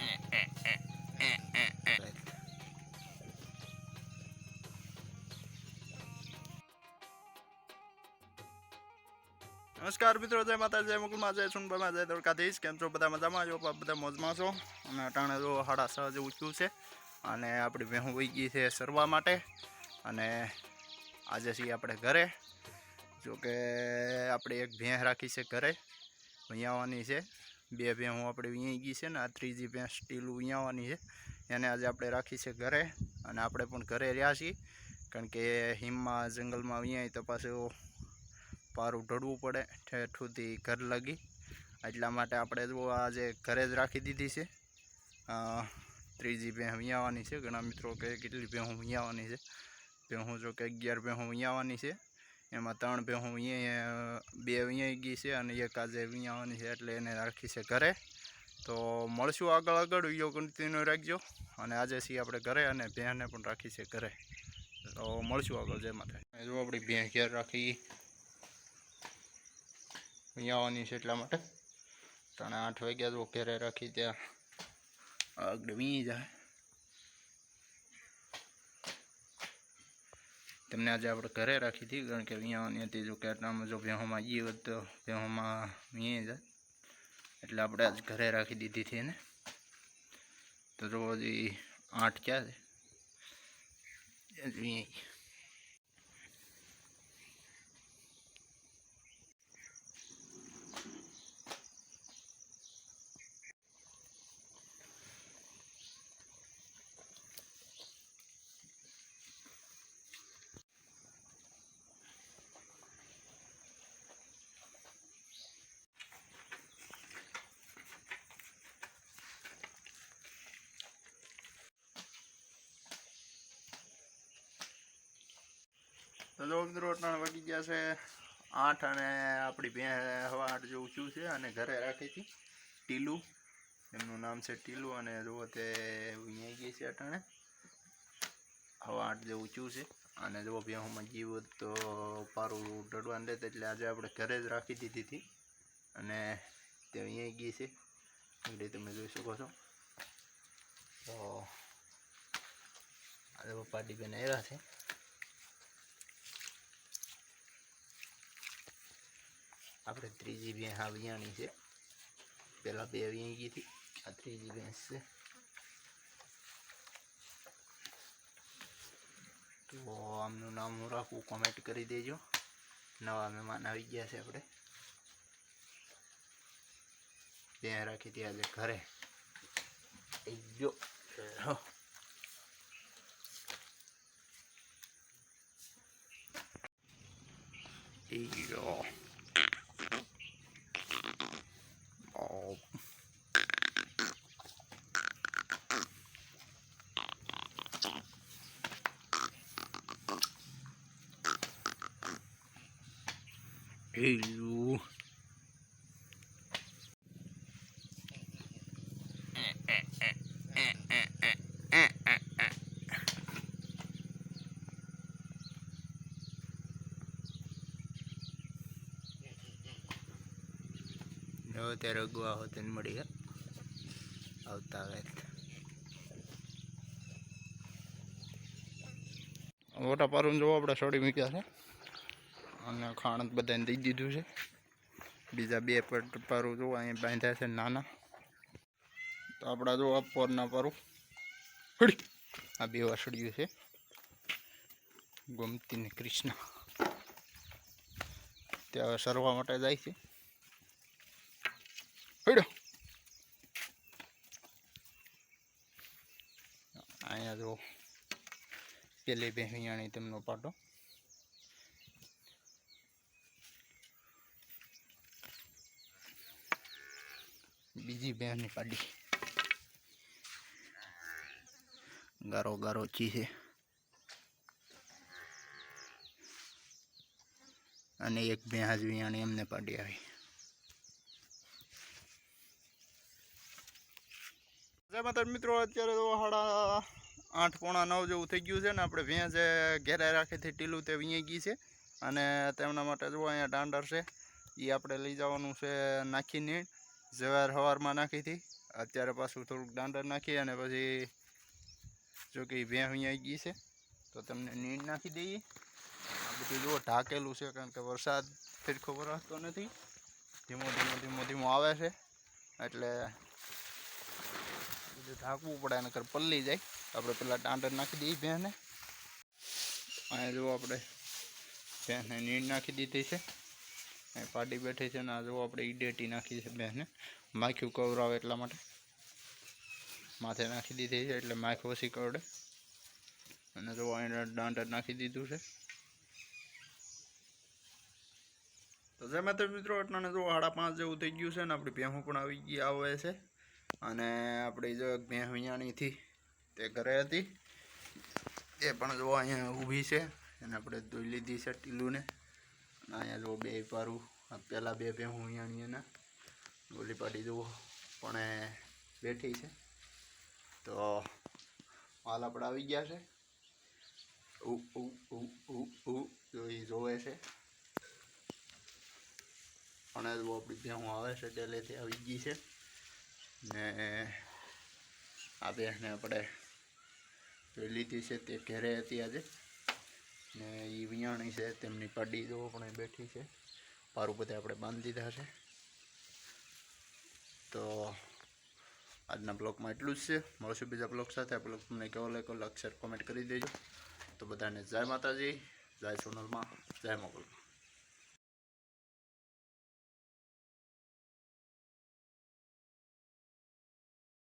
નમસ્કાર મિત્રો, જય માતા જય મુકુલમાં, જય સુનભાઈમાં જય દ્વારકાધીશ. કેમ છો? બધા મજામાં? જો બધા મોજમાં છો? અને અટાણે જો સાડા છ જેવું થયું છે. અને આપણી ભેહું વહી ગઈ છે સરવા માટે. અને આજે છીએ આપણે ઘરે. જો કે, આપણે એક ભેંસ રાખી છે ઘરે. ભૈયાવાની છે. બે ભેહું આપણે વિયાઈ ગઈ છે ને, આ ત્રીજી ભેંસ સ્ટીલું વિયાવાની છે. એને આજે આપણે રાખી છે ઘરે અને આપણે પણ ઘરે રહ્યા છીએ. કારણ કે હિમમાં, જંગલમાં વિયાય તો પાછું પારું ઢળવું પડે ઠેઠ ઘર લગી. એટલા માટે આપણે જો આજે ઘરે જ રાખી દીધી છે. ત્રીજી ભેં વિયાવાની છે. ઘણા મિત્રો કે કેટલી ભેહું વિયાવાની છે. ભેહું જો કે અગિયાર ભેહું વિયાવાની છે. એમાં ત્રણ ભેહું અહીંયા બે અહીંયા ગઈ છે અને એક આજે વિયાવાની છે એટલે એને રાખી છે ઘરે. તો મળશું આગળ આગળ, વીડિયો કન્ટિન્યુ રાખજો. અને આજે છીએ આપણે ઘરે અને ભેંને પણ રાખી છે ઘરે. તો મળશું આગળ, જય માતા જો આપણી ભેં ઘેર રાખી. અહીંયા આવવાની છે એટલા માટે. ત્રણે આઠ વાગ્યા જો ઘરે રાખી ત્યાં. આગળ વી જાય. તેમને આજે આપણે ઘરે રાખી હતી, કારણ કે અહીંયા હતી જો કે આટલામાં જો ભેહોમાં જઈએ હોત તો ભેહોમાં અહીંયા જાય એટલે આપણે આજ ઘરે રાખી દીધી હતી એને. તો જો હજી આઠ ક્યાં છે? એ જ મિત્રો ત્રણ વાગી ગયા છે. આઠ અને આપણી બે હવા આઠ જેવું થયું છે અને ઘરે રાખી હતી ટીલું. એમનું નામ છે ટીલું અને જુઓ તે અહીંયા ગઈ છે અટાણે. હવા આઠ જેવું થયું છે. અને જો ભેહુંમાં જીવ તો પારું ડડવાન દે એટલે આજે આપણે ઘરે જ રાખી દીધી હતી. અને તે અહીંયા ગઈ છે. એટલે તમે જોઈ શકો છો. તો આજે પપ્પા ડીબેન આવ્યા છે. આપણે ત્રીજી ભેંસ આ વિયાણી છે. પહેલાં બે વિયાઈ ગઈ હતી, આ ત્રીજી ભેંસ છે. તો આમનું નામ હું રાખું કોમેન્ટ કરી દેજો. નવા મહેમાન આવી ગયા છે આપણે. ભેં રાખી હતી આજે ઘરે. જો. જો. Hello. જો ત્યારે અગવા હોતે ને મળી ગયા આવતા આવે મોટા પારું જોવો આપણે છોડી મૂક્યા છે. અને ખાણ બધાને દઈ દીધું છે. બીજા બે પારું જો અહીંયા બાંધ્યા છે નાના. તો આપણા જો પોરના પારું. આ બે વાસળિયું છે. ગોમતી ને કૃષ્ણ. ત્યાં સરવા માટે જાય છે. અહીંયા જો પેલી બે હિયાણી તેમનો પાટો. બીજી બહેનની પાડી ગારો ગારો ચી છે. અને એક ભેંસ વિયાણી એમને પાડી આવી. જય માતા મિત્રો, અત્યારે તો સાડા આઠ પોણા નવ જેવું થઈ ગયું છે ને આપણે ભેંસ રાખી રાખીથી ટીલું તે વીંઈ ગઈ છે. અને તેમના માટે જો અહીંયા દાંડર છે એ આપણે લઈ જવાનું છે નાખીને જવાર સવારમાં નાખી હતી. અત્યારે પાછું થોડુંક દાંડર નાખી અને પછી જો કે ભેં અહીંયા આવી ગઈ છે, તો તમને નીંદ નાખી દઈએ. આ બધું જુઓ, ઢાકેલું છે, કારણ કે વરસાદ ફેરખો વરસતો નથી. ધીમો ધીમો ધીમો ધીમો આવે છે, એટલે બધું ઢાંકવું પડે નકર પલ્લી જાય. આપણે પેલા દાંડર નાખી દઈએ ભેંને અહીંયા જુઓ આપણે, ભેંસને નીંદ નાખી દીધી છે. પાડી બેઠી છે ને આ જો આપણે ઈડેટી નાખી છે બેને. માખ્યું કવરાવે એટલા માટે. માથે નાખી દીધી છે એટલે માખ ઓછી કરડે. અને જો દાંડર નાખી દીધું છે. તો જે માત્ર મિત્રો એટલાને જો સાડા પાંચ જેવું થઈ ગયું છે ને આપણી ભેહું પણ આવી ગઈ આવે છે. અને આપણી જો ભેહ વિયાણીથી તે ઘરે હતી. એ પણ જો અહીંયા ઊભી છે. અને આપણે ધોઈ લીધી છે ટીલુને. અહીંયા જો બે પારું પહેલાં બે ભેહું અહીંયા એના ગોલી પાટી જુઓ, પણ બેઠી છે. તો માલ આપણે આવી ગયા છે. ઉ જોવે છે. અને જો આપણી ભેહું આવે છે ડેલેથી આવી ગઈ છે. ને આ ભેંસને આપણે જોઈ લીધી છે તે ઘેરે હતી આજે. ને એ વિયાણી છે, તેમની પાડી જો પણ બેઠી છે. પારું બધા આપણે બાંધી દીધા છે. તો આજના બ્લોગમાં એટલું જ છે. મળશું બીજા બ્લોગ સાથે. આ બ્લોગ તમને કેવો લાગ્યો, લાઈક, શેર, કોમેન્ટ કરી દેજો. તો બધાને જય માતાજી, જય સોનલમાં, જય મોગલમાં.